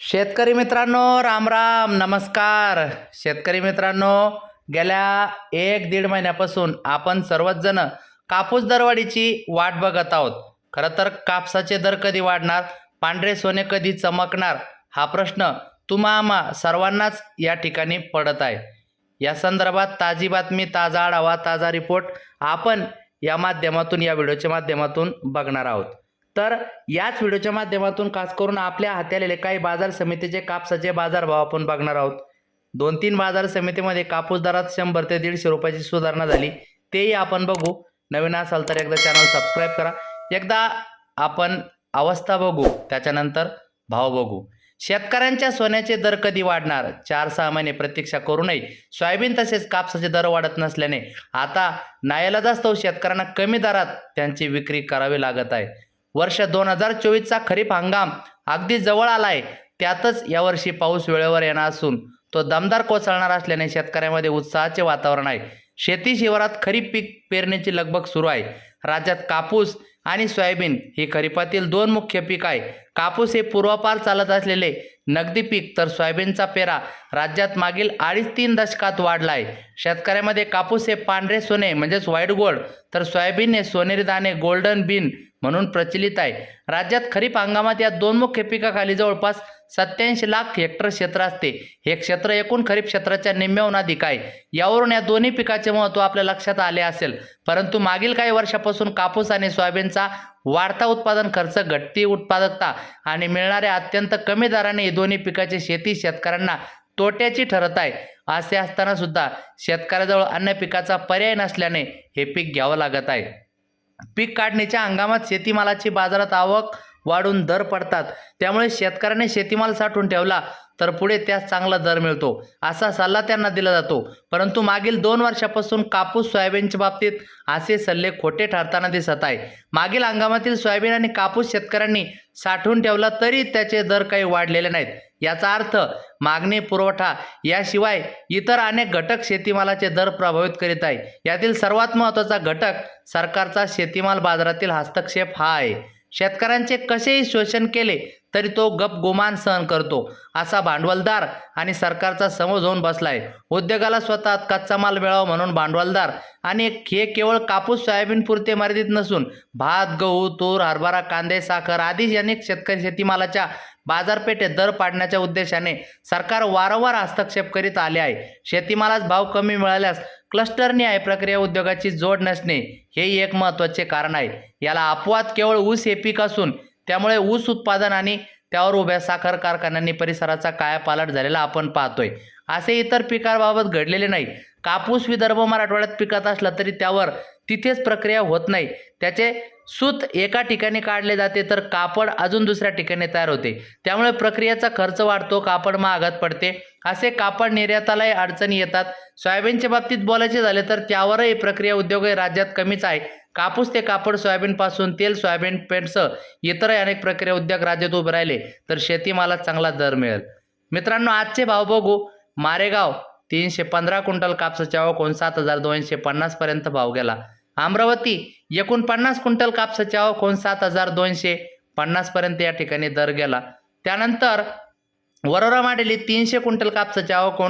शेतकरी मित्रांनो राम राम नमस्कार. शेतकरी मित्रांनो गेल्या एक दीड महिन्यापासून आपण सर्वच जण कापूस दरवाढीची वाट बघत आहोत. खरं तर कापसाचे दर कधी वाढणार पांढरे सोने कधी चमकणार हा प्रश्न तुम्हा सर्वांनाच या ठिकाणी पडत आहे. या संदर्भात ताजी बातमी ताजा आढावा ताजा रिपोर्ट आपण या माध्यमातून या व्हिडिओच्या माध्यमातून बघणार आहोत. तर याच व्हिडिओच्या माध्यमातून खास करून आपल्या हाती आलेले काही बाजार समितीचे कापसाचे बाजारभाव आपण बघणार आहोत. दोन तीन बाजार समितीमध्ये कापूस दरात शंभर ते दीडशे रुपयाची सुधारणा झाली. तेही आपण बघू. नवीन असाल तर एकदा चॅनल सबस्क्राईब करा. एकदा आपण अवस्था बघू त्याच्यानंतर भाव बघू. शेतकऱ्यांच्या सोन्याचे दर कधी वाढणार? चार सहा महिने प्रतीक्षा करू नये. सोयाबीन तसेच कापसाचे दर वाढत नसल्याने आता नायलाजास्तव शेतकऱ्यांना कमी दरात त्यांची विक्री करावी लागत आहे. वर्ष दोन हजार चोवीसचा खरीप हंगाम अगदी जवळ आला आहे त्यातच यावर्षी पाऊस वेळेवर येणार असून तो दमदार कोसळणार असल्याने शेतकऱ्यांमध्ये उत्साहाचे वातावरण आहे. शेती शिवारात खरीप पीक पेरणीची लगबग सुरू आहे. राज्यात कापूस आणि सोयाबीन ही खरीपातील दोन मुख्य पीक आहे. कापूस हे पूर्वापार चालत असलेले नगदी पीक तर सोयाबीनचा पेरा राज्यात मागील अडीच तीन दशकात वाढला आहे. शेतकऱ्यामध्ये कापूस हे पांढरे सोने म्हणजेच व्हाईट गोल्ड तर सोयाबीन हे सोनेरी दाणे गोल्डन बीन म्हणून प्रचलित आहे. राज्यात खरीप हंगामात या दोन मुख्य पिकाखाली जवळपास सत्याऐंशी लाख हेक्टर क्षेत्र असते. हे क्षेत्र एकूण खरीप क्षेत्राच्या निम्म्याहून अधिक आहे. यावरून या दोन्ही पिकाचे महत्त्व आपल्या लक्षात आले असेल. परंतु मागील काही वर्षापासून कापूस आणि सोयाबीनचा वाढता उत्पादन खर्च घटती उत्पादकता आणि मिळणाऱ्या अत्यंत कमी दराने ही दोन्ही पिकाची शेती शेतकऱ्यांना तोट्याची ठरत आहे. असे असताना सुद्धा शेतकऱ्याजवळ अन्य पिकाचा पर्याय नसल्याने हे पीक घ्यावं लागत आहे. पीक काढणीच्या हंगामात शेतीमालाची बाजारात आवक वाढून दर पडतात. त्यामुळे शेतकऱ्याने शेतीमाल साठवून ठेवला तर पुढे त्यास चांगला दर मिळतो. असा सल्ला त्यांना दिला जातो. परंतु मागील दोन वर्षापासून कापूस सोयाबीनच्या बाबतीत असे सल्ले खोटे ठरताना दिसत आहे. मागील हंगामातील सोयाबीन आणि कापूस शेतकऱ्यांनी साठवून ठेवला तरी त्याचे दर काही वाढलेले नाहीत. याचा अर्थ मागणी पुरवठा याशिवाय इतर अनेक घटक शेतीमालाचे दर प्रभावित करीत आहे. यातील सर्वात महत्त्वाचा घटक सरकारचा शेतीमाल बाजारातील हस्तक्षेप हा आहे. शेतकऱ्यांचे कसेही शोषण केले तरी तो गप गुमान सहन करतो. असा भांडवलदार आणि सरकारचा समज होऊन बसलाय. उद्योगाला स्वतः कच्चा माल मिळावा म्हणून भांडवलदार आणि हे केवळ कापूस सोयाबीन पुरते मर्यादित नसून भात गहू तूर हरभरा कांदे साखर आदी अनेक शेतकरी शेतीमालाच्या बाजारपेठेत दर पाडण्याच्या उद्देशाने सरकार वारंवार हस्तक्षेप करीत आले आहे. शेतीमालास भाव कमी मिळाल्यास क्लस्टर न्याय प्रक्रिया उद्योगाची जोड नसणे हेही एक महत्त्वाचे कारण आहे. याला अपवाद केवळ ऊस हे पीक असून त्यामुळे ऊस उत्पादन आणि त्यावर उभ्या साखर कारखान्यांनी परिसराचा कायापालट झालेला आपण पाहतोय. असे इतर पिकांबाबत घडलेले नाही. कापूस विदर्भ मराठवाड्यात पिकत असला तरी त्यावर तिथेच प्रक्रिया होत नाही. त्याचे सूत एका ठिकाणी काढले जाते तर कापड अजून दुसऱ्या ठिकाणी तयार होते. त्यामुळे प्रक्रियेचा खर्च वाढतो कापड महागात पडते. असे कापड निर्यातालाही अडचणी येतात. सोयाबीनच्या बाबतीत बोलायचे झाले तर त्यावरही प्रक्रिया उद्योग हे राज्यात कमीच आहे. कापूस ते कापड सोयाबीनपासून तेल सोयाबीन पेंटसह इतरही अनेक प्रक्रिया उद्योग राज्यात उभे राहिले तर शेतीमाला चांगला दर मिळेल. मित्रांनो आजचे भाव बघू मारेगाव तीनशे पंधरा क्विंटल कापसाच्या आवक सात हजार दोनशे पन्नासपर्यंत भाव गेला. अमरावती एकूण पन्नास क्विंटल कापसाच्या आवक सात हजार दोनशे पन्नासपर्यंत या ठिकाणी दर गेला. त्यानंतर वरोरा माडेली तीनशे क्विंटल कापसाच्या आवक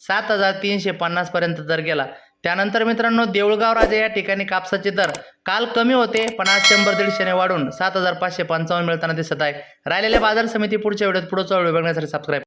सात हजार तीनशे पन्नासपर्यंत दर गेला. त्यानंतर मित्रांनो देऊळगाव राजा या ठिकाणी कापसाचे दर काल कमी होते पण आज शंभर दीडशेने वाढून सात हजार पाचशे पंचावन्न मिळताना दिसत आहे. राहिलेल्या बाजार समिती पुढच्या वेळेत पुढचा वेळ बघण्यासाठी सबस्क्राईब